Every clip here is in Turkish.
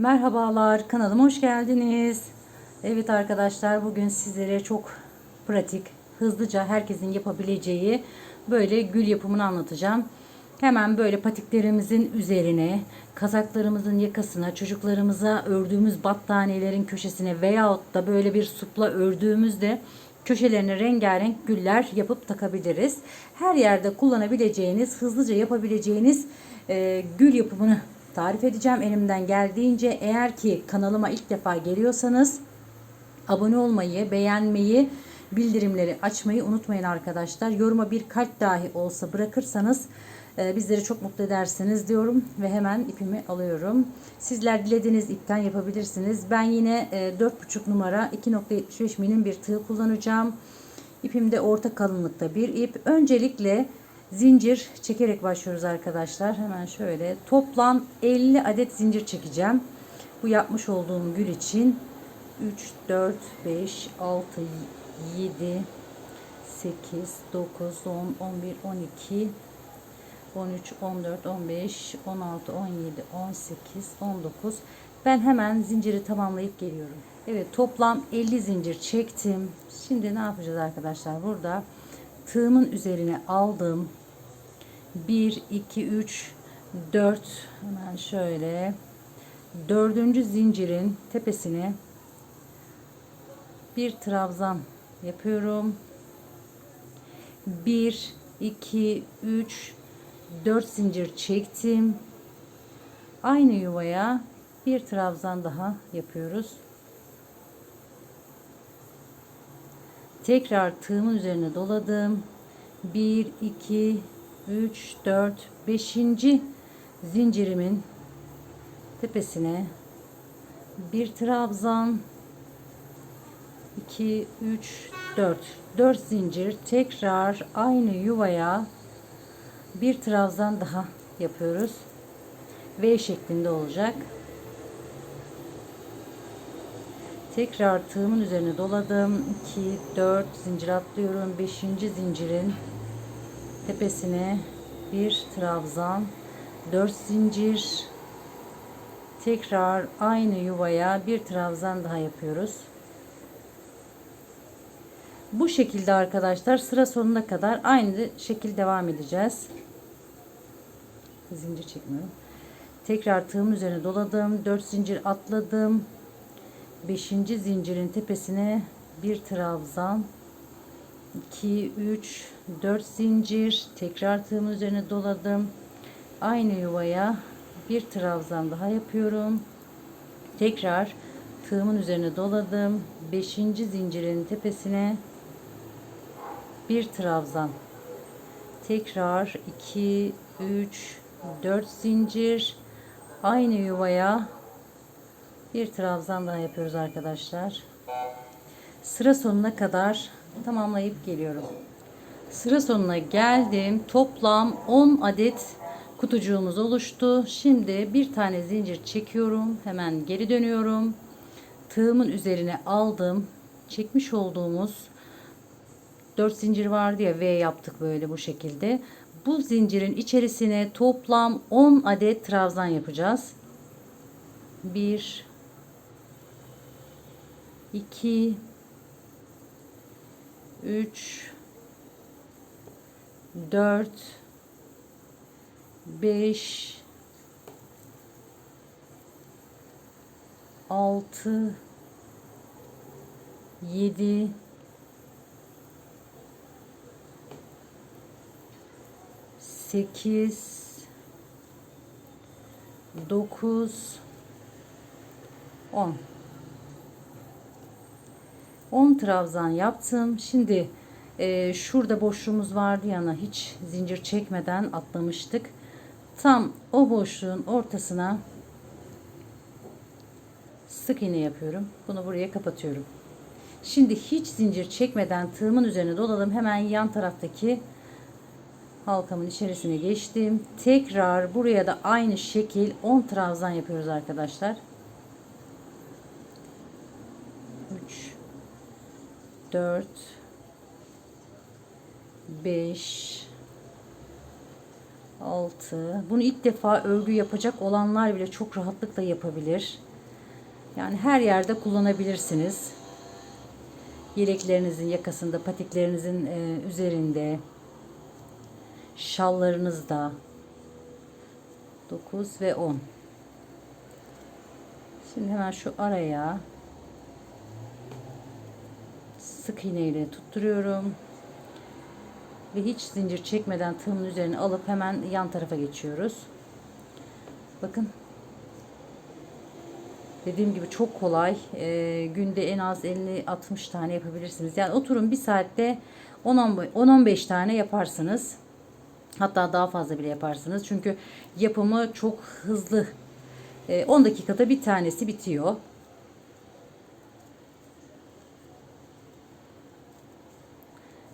Merhabalar kanalıma hoş geldiniz. Evet arkadaşlar bugün sizlere çok pratik, hızlıca herkesin yapabileceği böyle gül yapımını anlatacağım. Hemen böyle patiklerimizin üzerine, kazaklarımızın yakasına, çocuklarımıza ördüğümüz battaniyelerin köşesine veyahut da böyle bir supla ördüğümüzde köşelerine rengarenk güller yapıp takabiliriz. Her yerde kullanabileceğiniz, hızlıca yapabileceğiniz e, gül yapımını tarif edeceğim elimden geldiğince. Eğer ki kanalıma ilk defa geliyorsanız abone olmayı, beğenmeyi, bildirimleri açmayı unutmayın arkadaşlar. Yoruma bir kalp dahi olsa bırakırsanız e, bizleri çok mutlu edersiniz diyorum ve hemen ipimi alıyorum. Sizler dilediğiniz ipten yapabilirsiniz. Ben yine e, 4,5 numara 2.75 milim bir tığ kullanacağım. İpimde orta kalınlıkta bir ip. Öncelikle zincir çekerek başlıyoruz arkadaşlar. Hemen şöyle toplam 50 adet zincir çekeceğim. Bu yapmış olduğum gül için 3, 4, 5, 6, 7, 8, 9, 10, 11, 12, 13, 14, 15, 16, 17, 18, 19. Ben hemen zinciri tamamlayıp geliyorum. Evet toplam 50 zincir çektim. Şimdi ne yapacağız arkadaşlar? Burada tığımın üzerine aldım. 1, 2, 3, 4 hemen şöyle dördüncü zincirin tepesine bir trabzan yapıyorum. 1, 2, 3, 4 zincir çektim. Aynı yuvaya bir trabzan daha yapıyoruz. Tekrar tığımın üzerine doladım. 1, 2, 3, 4, 5. zincirimin tepesine bir trabzan 2, 3, 4. 4 zincir tekrar aynı yuvaya bir trabzan daha yapıyoruz. V şeklinde olacak. Tekrar tığımın üzerine doladım. 2, 4 zincir atlıyorum. 5. zincirin tepesine bir trabzan, 4 zincir. Tekrar aynı yuvaya bir trabzan daha yapıyoruz. Bu şekilde arkadaşlar sıra sonuna kadar aynı şekil devam edeceğiz. Zincir çekmiyorum. Tekrar tığım üzerine doladım. 4 zincir atladım. 5. zincirin tepesine bir trabzan. 2 3 4 zincir tekrar tığımın üzerine doladım. Aynı yuvaya bir trabzan daha yapıyorum. Tekrar tığımın üzerine doladım. 5. zincirin tepesine bir trabzan tekrar 2 3 4 zincir aynı yuvaya bir trabzan daha yapıyoruz arkadaşlar sıra sonuna kadar tamamlayıp geliyorum. Sıra sonuna geldim. Toplam 10 adet kutucuğumuz oluştu. Şimdi bir tane zincir çekiyorum. Hemen geri dönüyorum. Tığımın üzerine aldım. Çekmiş olduğumuz 4 zincir vardı ya V yaptık böyle bu şekilde. Bu zincirin içerisine toplam 10 adet trabzan yapacağız. 1 2 3 4 5 6 7 8 9 10 10 trabzan yaptım. Şimdi e, şurada boşluğumuz vardı yana hiç zincir çekmeden atlamıştık. Tam o boşluğun ortasına sık iğne yapıyorum. Bunu buraya kapatıyorum. Şimdi hiç zincir çekmeden tığımın üzerine dolalım. Hemen yan taraftaki halkamın içerisine geçtim. Tekrar buraya da aynı şekil 10 trabzan yapıyoruz arkadaşlar. 3 4 5 6 Bunu ilk defa örgü yapacak olanlar bile çok rahatlıkla yapabilir. Yani her yerde kullanabilirsiniz. Yeleklerinizin yakasında, patiklerinizin e, üzerinde, şallarınızda 9 ve 10. Şimdi hemen şu araya sık iğne ile tutturuyorum. Ve hiç zincir çekmeden tığımın üzerine alıp hemen yan tarafa geçiyoruz. Bakın. Dediğim gibi çok kolay. Ee, günde en az 50-60 tane yapabilirsiniz. Yani oturun bir saatte 10-15 tane yaparsınız. Hatta daha fazla bile yaparsınız. Çünkü yapımı çok hızlı. Ee, 10 dakikada bir tanesi bitiyor.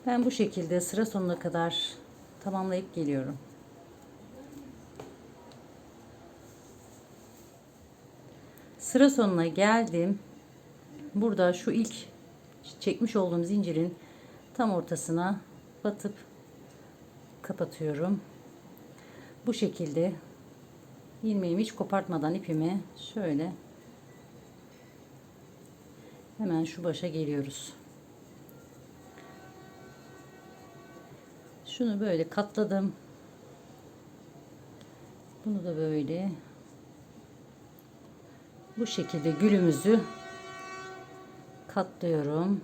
Ben bu şekilde sıra sonuna kadar tamamlayıp geliyorum. Sıra sonuna geldim. Burada şu ilk çekmiş olduğum zincirin tam ortasına batıp kapatıyorum. Bu şekilde ilmeğimi hiç kopartmadan ipimi şöyle hemen şu başa geliyoruz. Şunu böyle katladım. Bunu da böyle bu şekilde gülümüzü katlıyorum.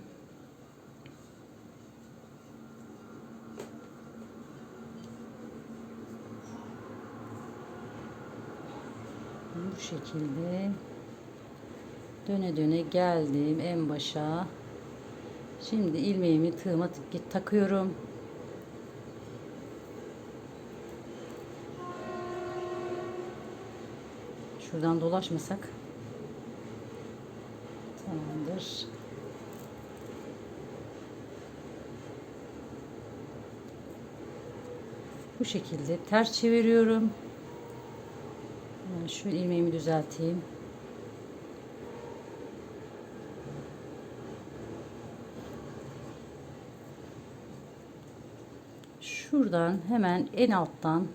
Bu şekilde döne döne geldim en başa. Şimdi ilmeğimi tığıma takıyorum. Şuradan dolaşmasak. Tamamdır. Bu şekilde ters çeviriyorum. Şu ilmeğimi düzelteyim. Şuradan hemen en alttan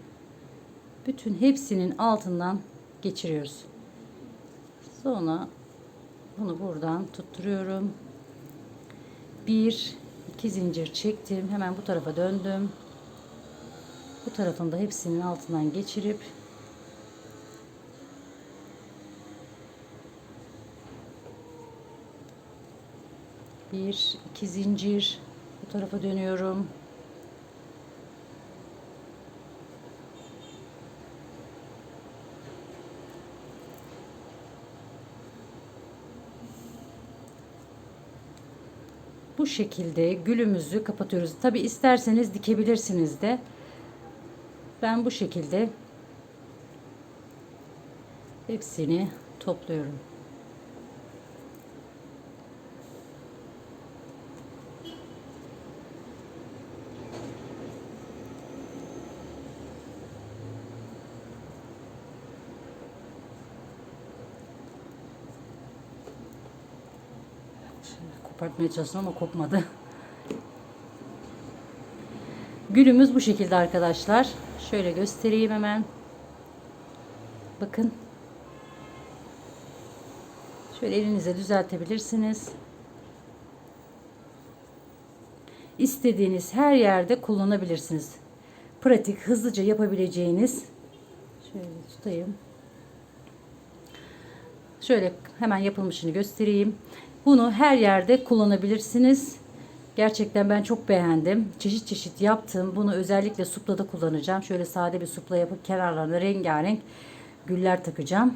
bütün hepsinin altından geçiriyoruz. Sonra bunu buradan tutturuyorum. Bir, iki zincir çektim. Hemen bu tarafa döndüm. Bu tarafında hepsinin altından geçirip bir, iki zincir bu tarafa dönüyorum. Bu şekilde gülümüzü kapatıyoruz. Tabi isterseniz dikebilirsiniz de. Ben bu şekilde hepsini topluyorum. Kopartmaya çalıştım ama kopmadı. Gülümüz bu şekilde arkadaşlar. Şöyle göstereyim hemen. Bakın. Şöyle elinize düzeltebilirsiniz. İstediğiniz her yerde kullanabilirsiniz. Pratik, hızlıca yapabileceğiniz. Şöyle tutayım. Şöyle hemen yapılmışını göstereyim. Bunu her yerde kullanabilirsiniz. Gerçekten ben çok beğendim. Çeşit çeşit yaptım. Bunu özellikle suplada kullanacağım. Şöyle sade bir supla yapıp kenarlarına rengarenk güller takacağım.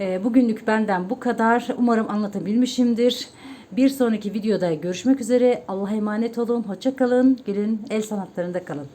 Ee, bugünlük benden bu kadar. Umarım anlatabilmişimdir. Bir sonraki videoda görüşmek üzere. Allah'a emanet olun. Hoşça kalın. Gülün el sanatlarında kalın.